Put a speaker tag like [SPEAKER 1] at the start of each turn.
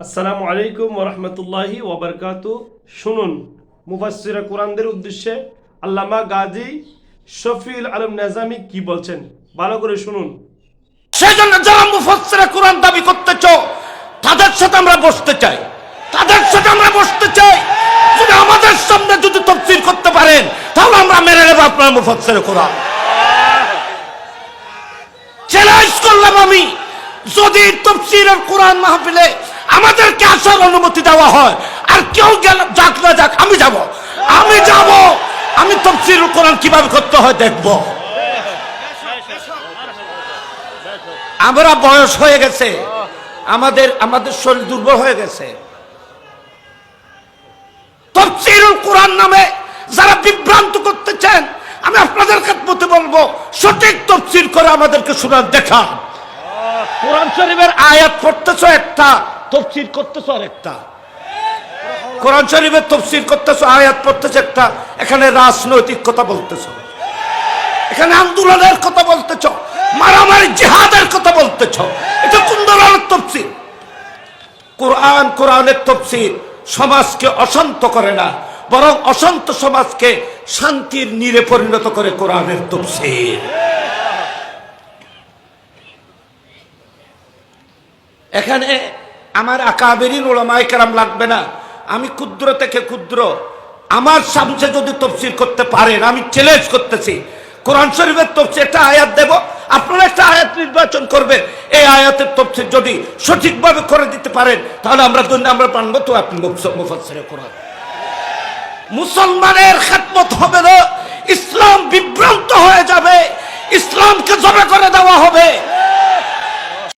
[SPEAKER 1] আসসালামু আলাইকুম ওরহমতুল্লাহি ওবরকাতু শুনুন, মুফাসসিরা কোরআনদের উদ্দেশ্যে আল্লামা গাজী শফিউল আলম নাজামি কি বলছেন? ভালো করে শুনুন।
[SPEAKER 2] সেই জন্য যারা মুফাসসিরে কোরআন দাবি করতেছ তাদের সাথে আমরা বসতে চাই। তাদের সাথে আমরা বসতে চাই। যদি আমাদের সামনে যদি তফসিল করতে পারেন, তাহলে আমরা মেনে নেব আপনার মুফাসসিরে কোরআন। চ্যালেঞ্জ করলাম আমি। যদি তফসিরের কোরআন মাহফিলে আমাদেরকে আসার অনুমতি দেওয়া হয়। আর কেউ যাক না যাক, আমি যাব। আমি যাব। আমি তফসিরুল কোরআন কীভাবে করতে হয় দেখব। আমরা বয়স হয়ে গেছে। আমাদের আমাদের শরীর দুর্বল হয়ে গেছে। তফসিরুল কোরআন নামে যারা বিভ্রান্ত করতে চান আমি আপনাদের মতে বলব, সঠিক তফসির করে আমাদেরকে শোনার দেখা কোরআন শরীফের আয়াত পড়তেছো একটা তফসির করতেছো আর একটা কোরআন শরীফের তফসির করতেছো, আয়াত পড়তেছো একটা, এখানে রাজনৈতিক কথা বলতেছো। এখানে আন্দোলনের কথা বলতেছ, মারামারি জিহাদের কথা বলতেছ। এটা কোন ধরনের তফসিল কোরআন কোরআনের তফসির সমাজকে অশান্ত করে না, বরং অশান্ত সমাজকে শান্তির নীরে পরিণত করে কোরআনের তফসির। এখানে আমার আকাবেরিন ওলামাই কেরাম লাগবে না। আমি ক্ষুদ্র থেকে ক্ষুদ্র। আমার সামনে যদি তফসিল করতে পারেন, আমি চ্যালেঞ্জ করতেছি। কোরআন শরীফের তফসিল একটা আয়াত দেব। আপনারা একটা আয়াত নির্বাচন করবেন। এই আয়াতের তফসিল যদি সঠিকভাবে করে দিতে পারেন, তাহলে আমরা দুনিয়া, আমরা পানবো তো আপনি মুফাসসিরে কোরআন। মুসলমানের খেদমত হবে না।